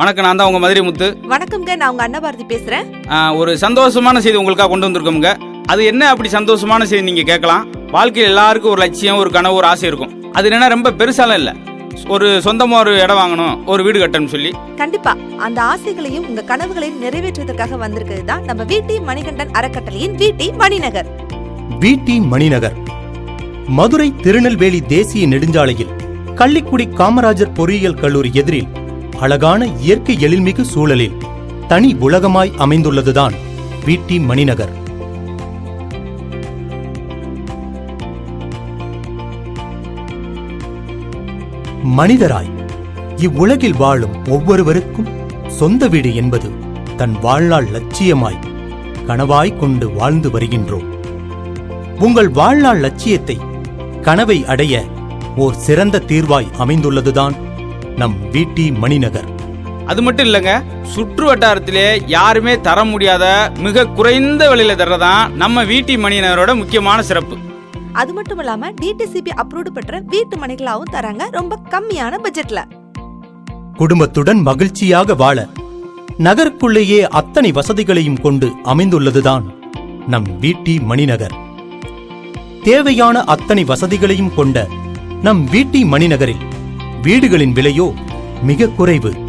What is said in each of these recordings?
வணக்கம் நான் தான் உங்க மதுரை முத்து. வணக்கம்ங்க நான் உங்க அன்னபாரதி பேசுறேன். ஒரு சந்தோஷமான செய்தி உங்களுக்காக கொண்டு வந்திருக்கோமுங்க. அது என்ன அப்படி சந்தோஷமான செய்தி நீங்க கேட்கலாம்? வாழ்க்கையில் எல்லாருக்கும் ஒரு லட்சியம் ஒரு கனவு ஒரு ஆசை இருக்கும். அது என்னன்னா ரொம்ப பெருசாலாம் இல்லை. ஒரு சொந்தமா ஒரு இடம் வாங்கணும் ஒரு வீடு கட்டணும்னு சொல்லி. கண்டிப்பா அந்த ஆசைகளையும் உங்க கனவுகளையும் நிறைவேற்றுவதற்காக வந்திருக்கிறது தான் நம்ம வீட்டி மணிகண்டன் அறக்கட்டளையின் வீட்டி மணிநகர். விடி மணிநகர். மதுரை திருநெல்வேலி தேசிய நெடுஞ்சாலையில் கள்ளிக்குடி காமராஜர் பொறியியல் கல்லூரி எதிரில் அழகான இயற்கை எழில்மிகு சூழலில் தனி உலகமாய் அமைந்துள்ளதுதான் வீட்டி மணிநகர். மனிதராய் இவ்வுலகில் வாழும் ஒவ்வொருவருக்கும் சொந்த வீடு என்பது தன் வாழ்நாள் லட்சியமாய் கனவாய் கொண்டு வாழ்ந்து வருகின்றோம். உங்கள் வாழ்நாள் லட்சியத்தை கனவை அடைய ஓர் சிறந்த தீர்வாய் அமைந்துள்ளதுதான் நம் வீட்டி மணிநகர். அது மட்டும் இல்லைங்க சுற்று வட்டாரத்திலே யாருமே தர முடியாத மிக குறைந்த விலையில தர்றதான் நம்ம வீட்டி மணியினரோட முக்கியமான சிறப்பு. அது மட்டும் இல்லாம டிடிசிபி அப்ரூவ்டு பெற்ற வீட்டு மணிகளாவும் தராங்க ரொம்ப கம்மியான பட்ஜெட்ல குடும்பத்துடன் மகிழ்ச்சியாக வாழ நகருக்குள்ளேயே அத்தனை வசதிகளையும் கொண்டு அமைந்துள்ளதுதான் நம் வீட்டி மணிநகர். தேவையான அத்தனை வசதிகளையும் கொண்ட நம் வீட்டி மணிநகரில் வீடுகளின் விலையோ மிக குறைவு.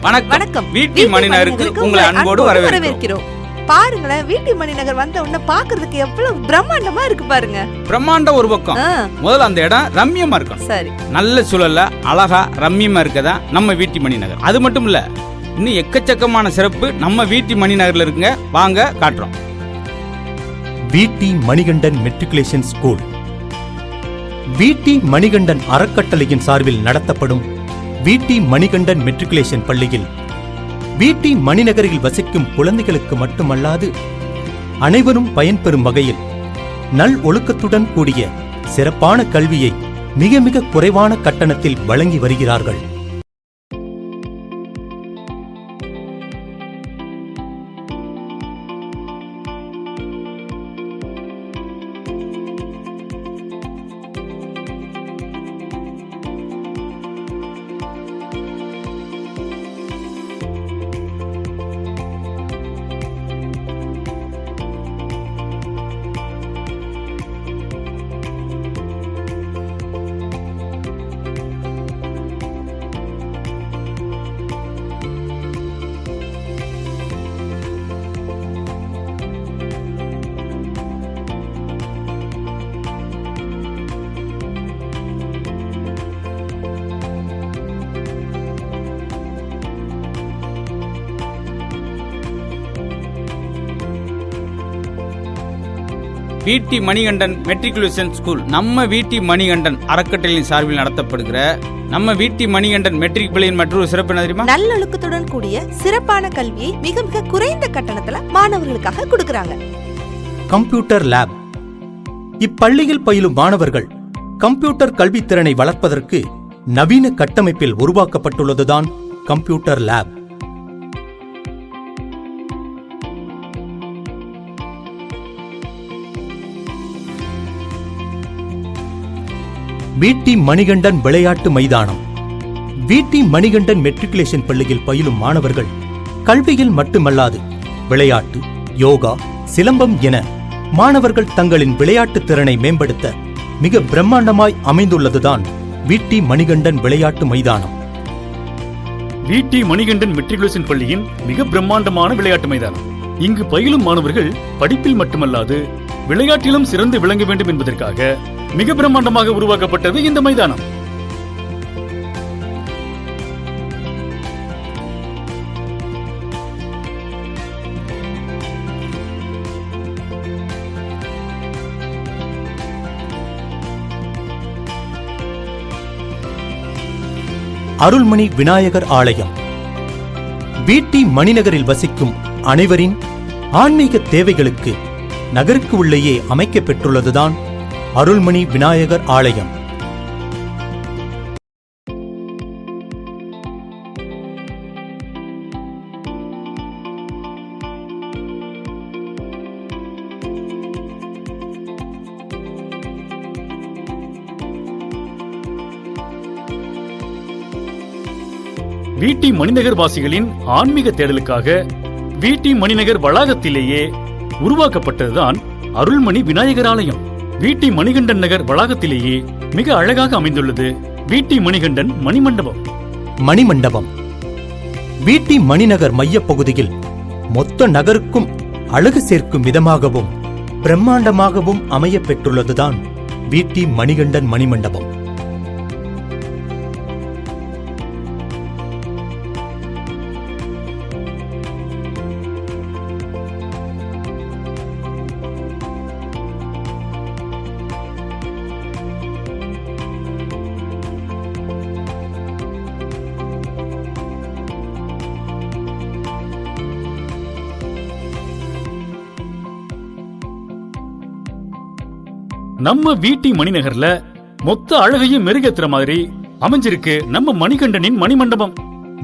வணக்கம். வணக்கம். வீட்டி மணிநகருக்கு உங்களை அன்போடு வரவேற்கிறோம். பாருங்களேன் வீட்டி மணிநகர் வந்த உடனே பாக்குறதுக்கு எவ்வளவு பிரம்மாண்டமா இருக்கு பாருங்க. பிரம்மாண்டம் ஒரு பக்கம். முதல்ல அந்த இடம் ரம்மியமா இருக்கும். சரி. நல்ல சூழல்ல அழகா ரம்மியமா இருக்கதா நம்ம வீட்டி மணிநகர் அது மட்டும் இல்ல இன்னும் எக்கச்சக்கமான சிறப்பு நம்ம வீட்டி மணிநகர்ல இருக்குங்க. வாங்க காட்டுறோம். VT Manikandan matriculation school. வீட்டி Manikandan அறக்கட்டளையின் சார்பில் நடத்தப்படும் வீட்டி மணிகண்டன் மெட்ரிகுலேஷன் பள்ளியில் வீட்டி மணிநகரில் வசிக்கும் குழந்தைகளுக்கு மட்டுமல்லாது அனைவரும் பயன்பெறும் வகையில் நல் ஒழுக்கத்துடன் கூடிய சிறப்பான கல்வியை மிக மிக குறைவான கட்டணத்தில் வழங்கி வருகிறார்கள். வீட்டி மணிகண்டன் மெட்ரிகுலேஷன் ஸ்கூல் நம்ம வீட்டி மணிகண்டன் அறக்கட்டளையின் சார்பில் நடத்தப்படுகிற நம்ம வீட்டி மணிகண்டன் மெட்ரிக் பள்ளியின் மற்றொரு சிறப்பு என்ன தெரியுமா? நல்லொழுக்கத்துடன் கூடிய சிறப்பான கல்வியை மிக மிக குறைந்த கட்டணத்துல மாணவர்களுக்காக கொடுக்கறாங்க. கம்ப்யூட்டர் லேப் இப்பள்ளியில் பயிலும் மாணவர்கள் கம்ப்யூட்டர் கல்வித்திறனை வளர்ப்பதற்கு நவீன கட்டமைப்பில் உருவாக்கப்பட்டுள்ளதுதான் கம்ப்யூட்டர் லேப் வீட்டி மணிகண்டன் விளையாட்டு மைதானம். வீட்டி மணிகண்டன் மெட்ரிகுலேஷன் பள்ளியில் பயிலும் மாணவர்கள் கல்வியில் மட்டுமல்லாது விளையாட்டு யோகா சிலம்பம் என மாணவர்கள் தங்களின் விளையாட்டு திறனை மேம்படுத்த மிக பிரம்மாண்டமாய் அமைந்துள்ளதுதான் வீட்டி மணிகண்டன் விளையாட்டு மைதானம். வீட்டி மணிகண்டன் மெட்ரிகுலேஷன் பள்ளியின் மிக பிரம்மாண்டமான விளையாட்டு மைதானம். இங்கு பயிலும் மாணவர்கள் படிப்பில் மட்டுமல்லாது விளையாட்டிலும் சிறந்து விளங்க வேண்டும் என்பதற்காக மிக பிரம்மாண்டமாக உருவாக்கப்பட்டது இந்த மைதானம். அருள்மணி விநாயகர் ஆலயம். வீட்டி மணிநகரில் வசிக்கும் அனைவரின் ஆன்மீக தேவைகளுக்கு நகருக்கு உள்ளேயே அமைக்கப் பெற்றுள்ளதுதான் அருள்மணி விநாயகர் ஆலயம். வீட்டி மணிநகர் வாசிகளின் ஆன்மீக தேடலுக்காக வீட்டி மணிநகர் வளாகத்திலேயே உருவாக்கப்பட்டதுதான் அருள்மணி விநாயகர் ஆலயம். வீட்டி மணிகண்டன் நகர் வளாகத்திலேயே மிக அழகாக அமைந்துள்ளது வீட்டி மணிகண்டன் மணிமண்டபம். மணிமண்டபம். வீட்டி மணிநகர் மையப்பகுதியில் மொத்த நகருக்கும் அழகு சேர்க்கும் விதமாகவும் பிரம்மாண்டமாகவும் அமைய பெற்றுள்ளதுதான் வீட்டி மணிகண்டன் மணிமண்டபம். நம்ம வீட்டி மணிநகர்ல மொத்த அழகையும் மெருகேத்துற மாதிரி அமைஞ்சிருக்கு நம்ம மணிகண்டனின் மணிமண்டபம்.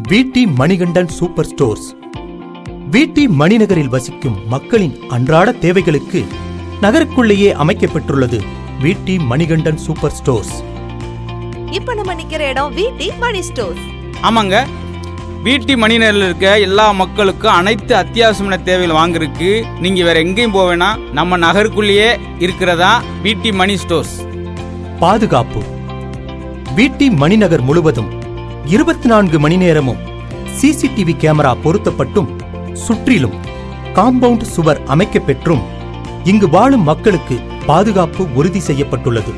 VT Manikandan super stores. வீட்டி மணிநகரில் வசிக்கும் மக்களின் அன்றாட தேவைகளுக்கு நகருக்குள்ளேயே அமைக்கப்பெற்றுள்ளது வீட்டி மணிகண்டன் சூப்பர் ஸ்டோர்ஸ். இப்ப நம்ம நிக்கிற இடம் வீட்டி மணி ஸ்டோர்ஸ். ஆமாங்க. வீட்டி மணிநகரில் இருக்க எல்லா மக்களுக்கும் அனைத்து அத்தியாவசியமான தேவைகள் வாங்குறதுக்கு நீங்க வேற எங்கேயும் போக வேணாம். நம்ம நகருக்குள்ளேயே இருக்கிறதா வீட்டி மணி ஸ்டோர்ஸ். பாதுகாப்பு. வீட்டி மணிநகர் முழுவதும் இருபத்தி நான்கு மணி நேரமும் சிசிடிவி கேமரா பொருத்தப்பட்டும் சுற்றிலும் காம்பவுண்ட் சுவர் அமைக்கப்பெற்றும் இங்கு வாழும் மக்களுக்கு பாதுகாப்பு உறுதி செய்யப்பட்டுள்ளது.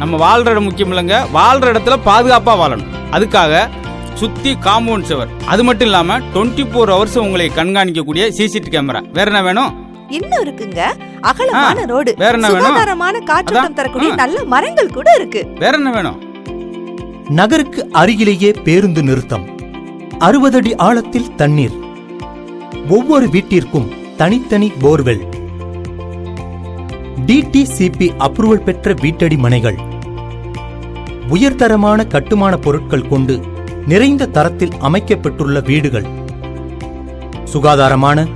நம்ம வாழ்ற இடம் முக்கியம் இல்லைங்க. வாழ்ற இடத்துல பாதுகாப்பா வாழணும். அதுக்காக சுத்தி காம்பவுண்ட் சுவர் அது மட்டும் இல்லாம டுவெண்ட்டி ஃபோர் ஹவர்ஸ் உங்களை கண்காணிக்கக்கூடிய சிசிடிவி கேமரா வேற என்ன வேணும்? இன்னும் இருக்குங்க. அகலமான ரோடு. வேற என்ன வேணும்? சுகாதாரமான காற்றோட்டம் தரக்கூடிய. நல்ல மரங்கள் கூட இருக்கு. வேற என்ன வேணும்? நகருக்கு அருகிலேயே பேருந்து நிறுத்தம். அறுபது அடி ஆழத்தில் தண்ணீர். ஒவ்வொரு வீட்டிற்கும் தனித்தனி போர்வெல். டிடிசிபி அப்ரூவல் பெற்ற வீட்டடி மனைகள். உயர்தரமான கட்டுமான பொருட்கள் கொண்டு நிறைந்த தரத்தில் அமைக்கப்பட்டுள்ள வீடுகள். சுகாதாரமான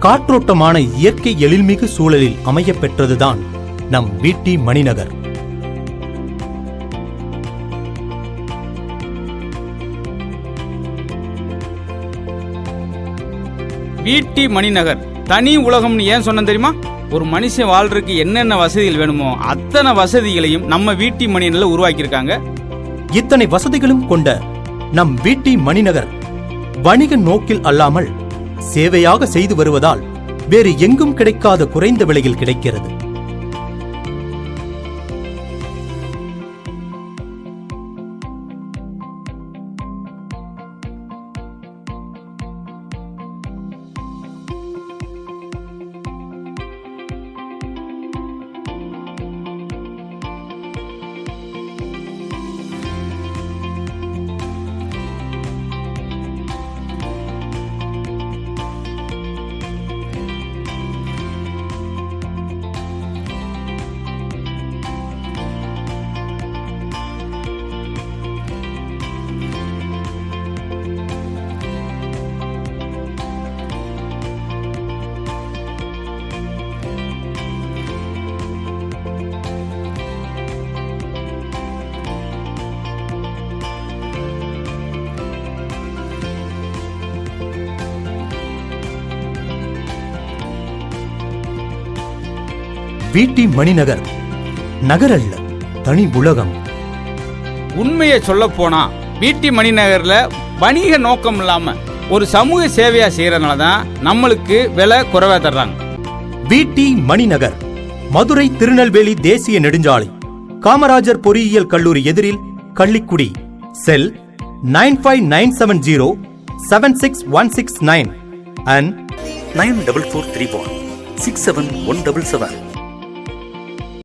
காற்றோட்டமான இயற்கை எழில்மிகு சூழலில் அமையப்பெற்றதுதான் நம் வீட்டி மணிநகர். வீட்டி மணிநகர். தனி உலகம்னு ஏன் சொன்னேன் தெரியுமா? ஒரு மனுஷன் வாழ்றதுக்கு என்னென்ன வசதிகள் வேணுமோ அத்தனை வசதிகளையும் நம்ம வீட்டி மணியில் உருவாக்கியிருக்காங்க. இத்தனை வசதிகளும் கொண்ட நம் வீட்டி மணிநகர் வணிக நோக்கில் அல்லாமல் சேவையாக செய்து வருவதால் வேறு எங்கும் கிடைக்காத குறைந்த விலையில் கிடைக்கிறது. வீட்டி மணிநகர். நகர் அல்ல தனி உலகம். உண்மையை சொல்ல போனா வீட்டி மணிநகர்ல வணிக நோக்கம் இல்லாம ஒரு சமூக சேவையா செய்யறதுனால தான் நம்மளுக்கு விலை குறைவா தர்றாங்க. வீட்டி மணிநகர் மதுரை திருநெல்வேலி தேசிய நெடுஞ்சாலை காமராஜர் பொறியியல் கல்லூரி எதிரில் Kallikudi cell nine five nine seven zero seven six one six nine and nine double four three one six seven one double seven.